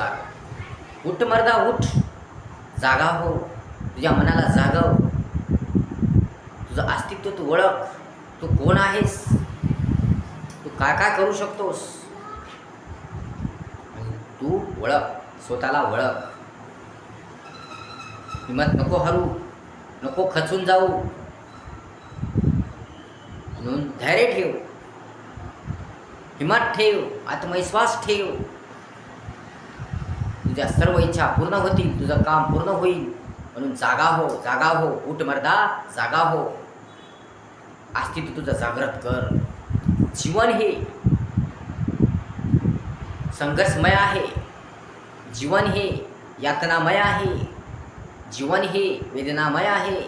जाग उठ मर्दा उठ. जागा हो. तुझ्या मनाला जागव हो. तुझं अस्तित्व तू ओळख. तू कोण आहेस? तू काय काय करू शकतोस? तू ओळख. स्वतःला ओळख. हिमत नको हरू. नको खचून जाऊ. म्हणून धैर्य ठेव. हिमत ठेव. आत्मविश्वास ठेव. तुझ्या सर्व इच्छा पूर्ण होतील तुझं काम पूर्ण होईल. म्हणून जागा हो जागा हो उठ मर्दा जागा हो. अस्तित्व तुझं जागृत कर. जीवन हे संघर्षमय आहे. जीवन हे यातनामय आहे. जीवन हे वेदनामय आहे.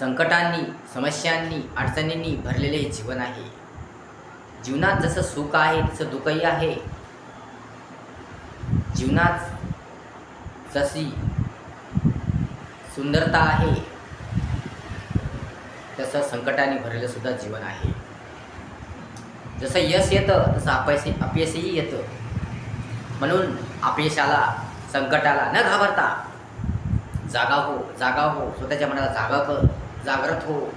संकटांनी समस्यांनी अडचणींनी भरलेले हे जीवन आहे. जीवनात जसं सुख आहे तसं दुःखही आहे. जीवनात जशी सुंदरता आहे तसं संकटाने भरलेलं सुद्धा जीवन आहे. जसं यश येतं तसं अपयशी अपयशही येतं. म्हणून अपयशाला संकटाला न घाबरता जागा हो जागा हो. स्वतःच्या मनाला जागा कर जागृत हो.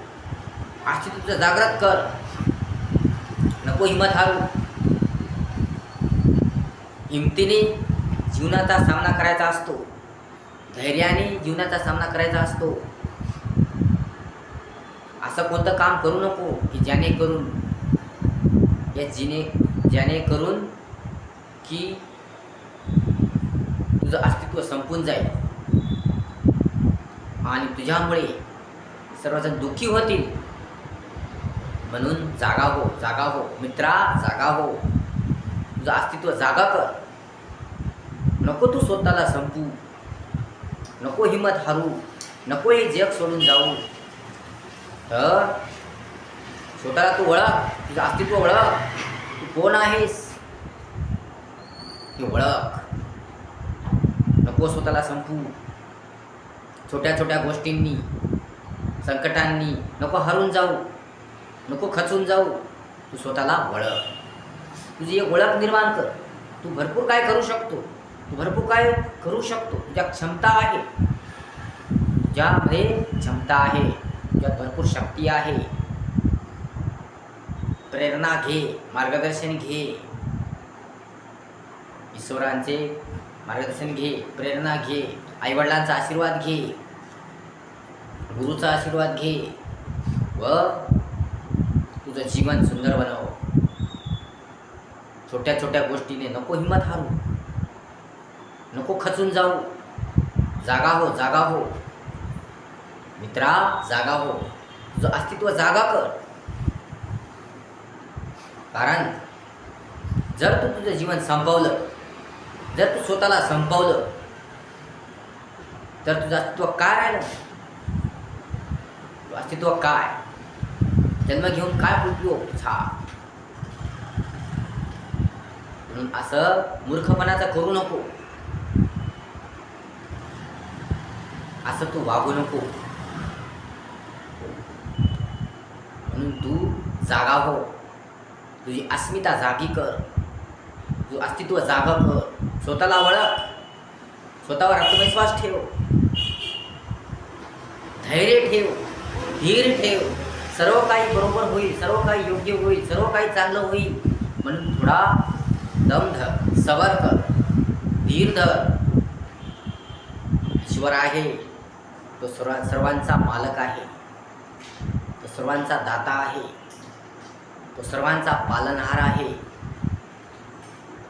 अस्तित्व जागृत कर. नको हिंमत हारू. हिमतीने जीवनाचा सामना करायचा असतो. धैर्याने जीवनाचा सामना करायचा असतो. असं कोणतं काम करू नको की ज्याने करून या जिने ज्याने करून की तुझं अस्तित्व संपून जाईल. आणि तुझ्यामुळे सर्वजण दुःखी होतील. म्हणून जागा हो जागा हो मित्रा जागा हो तुझं अस्तित्व जागा कर. नको तू स्वतःला संपू. नको हिम्मत हारू. नको हे जग सोडून जाऊ. तर स्वतःला तू ओळख तुझं अस्तित्व ओळख तू कोण आहेस? हे ओळख. नको स्वतःला संपू. छोट्या छोट्या गोष्टींनी संकटांनी नको हरून जाऊ. नको खचून जाऊ. तू स्वतःला ओळख तुझी एक ओळख निर्माण कर. तू भरपूर काय करू शकतो. भरपूर काय करू शकतो. ज्या क्षमता आहे. ज्यामध्ये क्षमता आहे. ज्यात भरपूर शक्ती आहे. प्रेरणा घे. मार्गदर्शन घे. ईश्वरांचे मार्गदर्शन घे. प्रेरणा घे. आईवडिलांचा आशीर्वाद घे. गुरुचा आशीर्वाद घे. व तुझं जीवन सुंदर बनव. छोट्या छोट्या गोष्टीने नको हिंमत हारू. नको खचून जाऊ. जागा हो जागा हो. मित्रा जागा हो. तुझं अस्तित्व जागा कर. कारण जर तू तुझं जीवन संपवलं जर तू स्वतःला संपवलं तर तुझं अस्तित्व काय राहिलं? तुझं अस्तित्व काय? जन्म घेऊन काय उपयोग? तुझा म्हणून असं मूर्खपणाचं करू नको. असं तू वागू नको. म्हणून तू जागा हो. तुझी अस्मिता जागी कर. तुझं अस्तित्व जागा कर. स्वतःला वळख स्वतःवर आत्मविश्वास ठेव. धैर्य ठेव. धीर ठेव. सर्व काही बरोबर होईल. सर्व काही योग्य होईल. सर्व काही चांगलं होईल. म्हणून थोडा दम धर. सबर कर. धीर धर. ईश्वर आहे. तो सर्व सर्वांचा मालक आहे. तो सर्वांचा दाता आहे. तो सर्वांचा पालनहार आहे.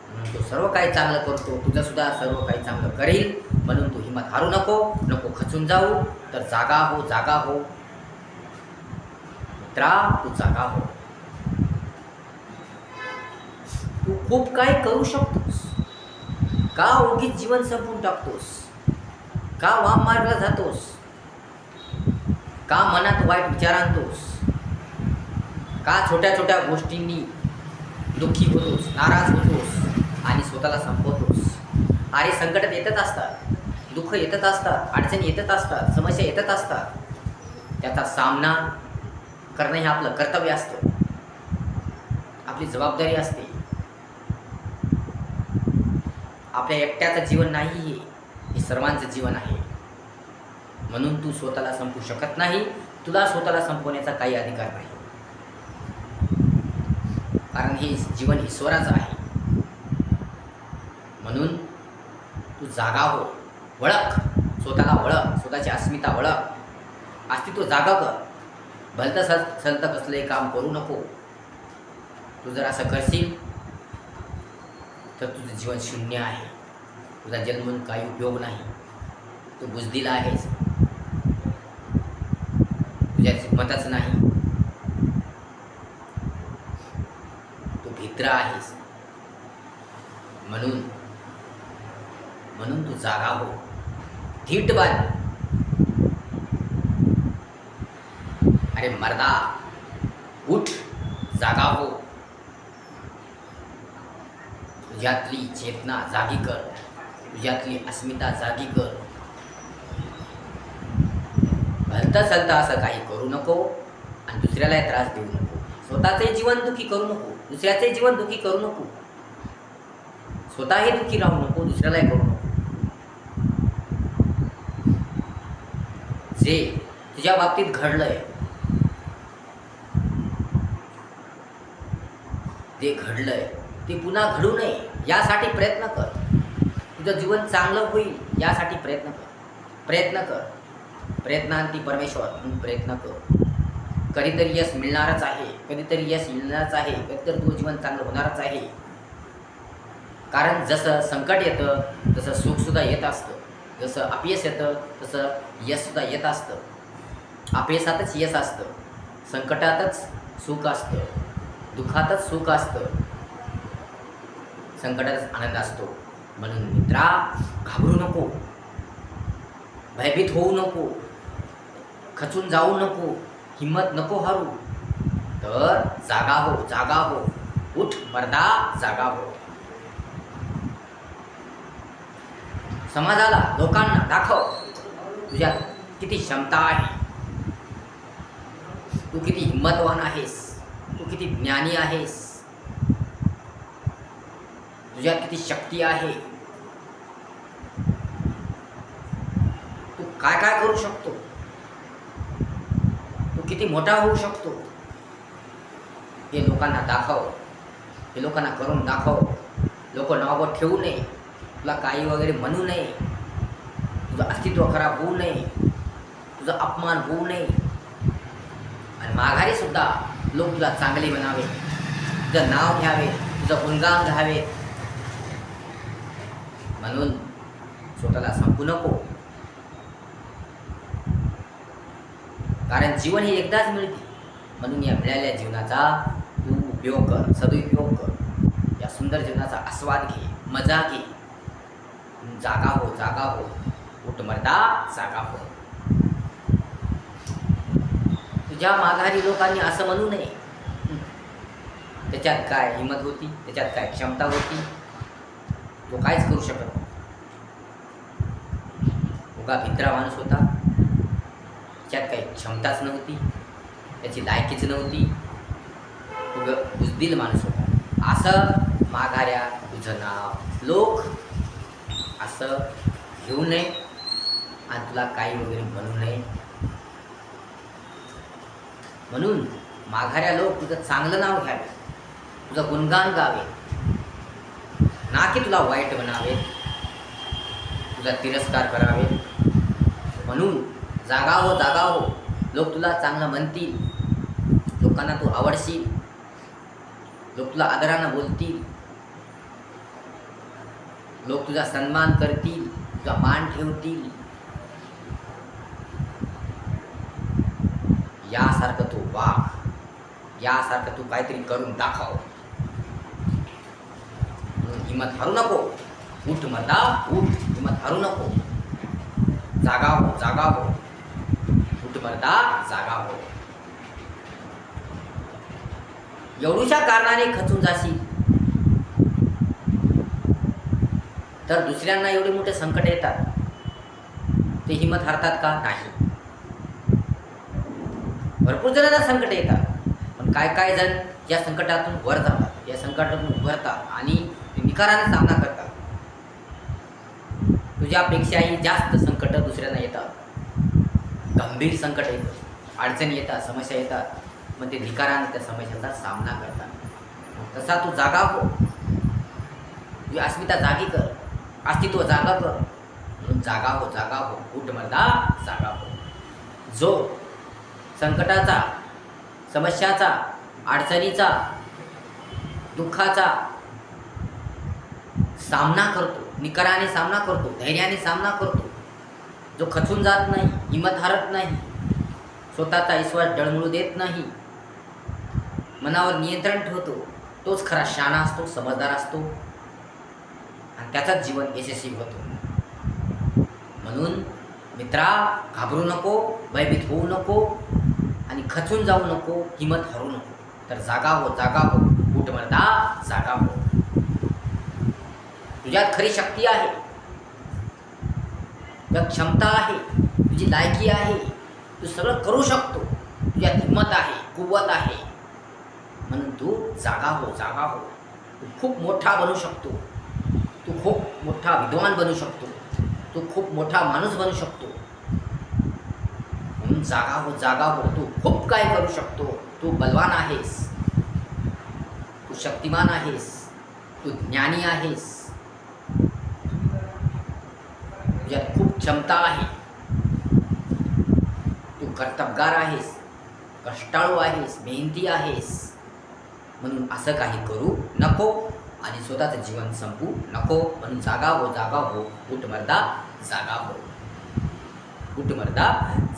म्हणून तो सर्व काही चांगलं करतो. तुझंसुद्धा सर्व काही चांगलं करेल. म्हणून तू हिंमत हारू नको. नको खचून जाऊ. तर जागा हो जागा हो. मित्रा तू जागा हो. तू खूप काय करू शकतोस. का उगीच जीवन संपून टाकतोस? का वाम मार्गला जातोस? का मनात वाईट विचार आणतोस का छोट्या छोट्या गोष्टींनी दुःखी होतोस नाराज होतोस आणि स्वतःला संपवतोस? अरे संकट येतच असतात दुःख येतच असतात अडचणी येतच असतात समस्या येतच असतात. त्याचा सामना करणं हे आपलं कर्तव्य असतं. आपली जबाबदारी असते. आपल्या एकट्याचं जीवन नाही हे हे सर्वांचं जीवन आहे. म्हणून तू स्वतःला संपू शकत नाही. तुला स्वतःला संपवण्याचा काही अधिकार नाही. कारण हे जीवन ईश्वराचं आहे. म्हणून तू जागा हो. वळख. स्वतःला वळख. स्वतःची अस्मिता वळख. अस्तित्व जागा कर. भलतं सल सलत कसलंही काम करू नको. तू जर असं करशील तर तुझं जीवन शून्य आहे. तुझा जन्मून काही उपयोग नाही. तू बुजदिला आहेस. तुझ्या हिंमतच नाही. तू भित्र आहेस. म्हणून म्हणून तू जागा हो. थीट बन. अरे मर्दा उठ जागा हो. तुझ्यातली चेतना जागी कर. तुझ्यातली अस्मिता जागी कर. भलतं सलतं असं काही करू नको आणि दुसऱ्यालाही त्रास देऊ नको. स्वतःचे जीवन दुखी करू नको. दुसऱ्याचे जीवन दुखी करू नको. स्वतःही दुखी राहू नको दुसऱ्यालाही करू नको. जे तुझ्या बाबतीत घडलंय ते घडलंय ते पुन्हा घडू नये यासाठी प्रयत्न कर. तुझं जीवन चांगलं होईल यासाठी प्रयत्न कर. प्रयत्न कर. प्रयत्नांती परमेश्वर म्हणून प्रयत्न कर. कधीतरी यश मिळणारच आहे कधीतरी यश मिळणारच आहे कधीतरी तुझं जीवन चांगलं होणारच आहे. कारण जसं संकट येतं तसं सुखसुद्धा येत असतं. जसं अपयश येतं तसं यशसुद्धा येत असतं. अपयशातच यश असतं. संकटातच सुख असतं. दुःखातच सुख असतं. संकटातच आनंद असतो. म्हणून मित्रा घाबरू नको. भयभीत होऊ नको. खचून जाऊ नको. हिम्मत नको हरू. तर जागा हो जागा हो. उठ मर्दा जागा हो. समाजाला लोकांना दाखव. तुझ्यात किती क्षमता आहे. तू किती हिंमतवान आहेस. तू किती ज्ञानी आहेस. तुझ्यात किती शक्ती आहे तू काय काय करू शकतो? तू किती मोठा होऊ शकतो? हे लोकांना दाखव. हे लोकांना करून दाखव. लोक नावावर ठेवू नये. तुला काही वगैरे म्हणू नये. तुझं अस्तित्व खराब होऊ नये. तुझा अपमान होऊ नये. आणि माघारी सुद्धा लोक तुला चांगले बनावे. तुझं नाव घ्यावे. तुझं गुणगान घ्यावे म्हणून स्वतःला संपू नको. कारण जीवन हे एकदाच मिळते. म्हणून या मिळालेल्या जीवनाचा तू उपयोग कर सदुपयोग कर. या सुंदर जीवनाचा आस्वाद घे मजा घे. जागा हो जागा हो. उठमर्दा जागा हो. तुझ्या माघारी लोकांनी असं म्हणू नये. त्याच्यात काय हिंमत होती? त्याच्यात काय क्षमता होती? तो काहीच करू शकत उगा भित्रा माणूस होता. त्याच्यात काही क्षमताच नव्हती. त्याची लायकीच नव्हती. उग बुजदिल माणूस होता. असं माघाऱ्या तुझं नाव लोक असं घेऊ नये. आणि तुला काही वगैरे बनवू नये. म्हणून माघाऱ्या लोक तुझं चांगलं नाव घ्यावे. तुझं गुणगान गावे. ना की तुला वाईट बनावे तुझा तिरस्कार करावे. म्हणून जागा हो जागा हो. लोक तुला चांगलं म्हणतील. लोकांना तू आवडशील. लोक तुला आदरानं बोलतील. लोक तुझा सन्मान करतील तुझा मान ठेवतील. यासारखं तू वाघ यासारखं तू काहीतरी करून दाखव. म्हणून हिंमत हरू नको. उठ मता उठ. हिंमत हरू नको. जागा हो जागा हो. उठ जागा हो. एवढूशा कारणाने खचून जाशील. तर दुसऱ्यांना एवढे मोठे संकट येतात. ते हिंमत हरतात का? नाही. भरपूर जणांना संकट येतात. पण काय काय जण या संकटातून वर जातात. या संकटातून उभरतात आणि निकाराने सामना करतात. तुझ्यापेक्षाही जास्त संकट दुसऱ्यांना येतात. गंभीर संकट येतं. अडचणी येतात समस्या येतात. मग ते धिकाराने त्या समस्याचा सामना करतात. तसा तू जागा हो. तुझी अस्मिता जागी कर. अस्तित्व जागा कर. म्हणून जागा हो जागा हो. उठ मर्दा जागा हो. जो संकटाचा समस्याचा अडचणीचा दुःखाचा सामना करतो निकराने सामना करतो धैर्याने सामना करतो जो खचून जात नाही हिमत हारत नाही स्वतःचा विश्वास डळमळू देत नाही. मनावर नियंत्रण ठेवतो तोच खरा शाणा असतो समजदार असतो. आणि त्याचाच जीवन यशस्वी होतो. म्हणून मित्रा घाबरू नको भयभीत होऊ नको आणि खचून जाऊ नको हिमत हरू नको. तर जागा हो जागा हो. उठ जागा हो. तुझ्यात खरी शक्ती आहे. तुझ्यात क्षमता आहे तुझी लायकी आहे तू सगळं करू शकतो. तुझ्यात हिंमत आहे कुवत आहे. म्हणून तू जागा हो जागा हो. तू खूप मोठा बनू शकतो. तू खूप मोठा विद्वान बनू शकतो. तू खूप मोठा माणूस बनू शकतो. म्हणून जागा हो जागा हो. तू खूप काय करू शकतो. तू बलवान आहेस. तू शक्तिमान आहेस. तू ज्ञानी आहेस. तुझ्यात खूप क्षमता आहे. तू कर्तबगार आहेस कष्टाळू आहेस मेहनती आहेस. म्हणून असं काही करू नको आणि स्वतःचं जीवन संपू नको. म्हणून जागा हो जागा हो उठमर्दा जागा हो. उठमर्दा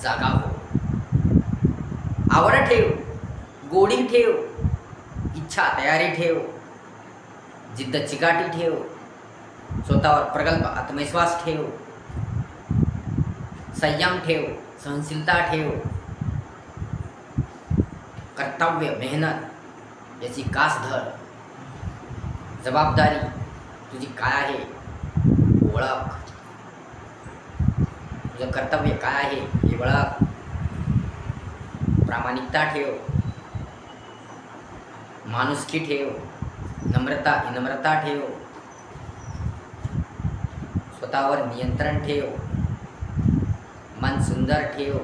जागा हो. आवड ठेव गोडी ठेव इच्छा तयारी ठेव जिद्द चिकाटी ठेव स्वतःवर प्रगल्भ आत्मविश्वास ठेव. संयम ठेव सहनशीलता ठेव. कर्तव्य मेहनत याची कास धर. जबाबदारी तुझी काय आहे? ओळख. तुझं कर्तव्य काय आहे? हे ओळख. प्रामाणिकता ठेव. माणुसकी ठेव. नम्रता विनम्रता ठेव. स्वतःवर नियंत्रण ठेव. मन सुंदर ठेव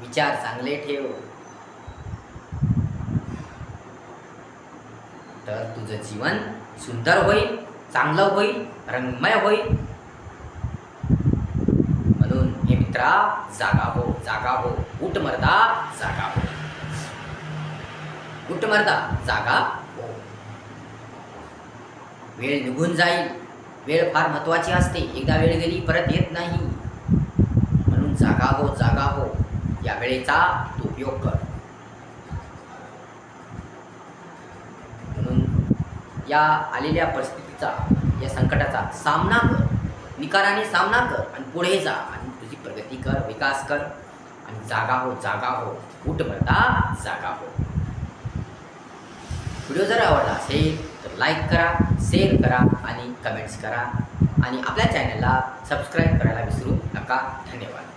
विचार चांगले ठेव. तर तुझं जीवन सुंदर होईल चांगलं होईल रंगमय होईल. म्हणून हे मित्रा जागा हो जागा हो. उठ मर्दा जागा हो. उठ मर्दा जागा हो. वेळ निघून जाईल. वेळ फार महत्त्वाची असते. एकदा वेळ गेली परत येत नाही. जागा हो जागा हो या वेळेचा तू उपयोग कर. म्हणून या आलेल्या परिस्थितीचा या संकटाचा सामना कर निकाराने सामना कर आणि पुढे जा आणि तुझी प्रगती कर विकास कर आणि जागा हो जागा हो उठ मरता जागा हो व्हिडिओ जर आवडला असेल तर लाईक करा शेअर करा आणि कमेंट्स करा आणि आपल्या चॅनलला सबस्क्राईब करायला विसरू नका. धन्यवाद.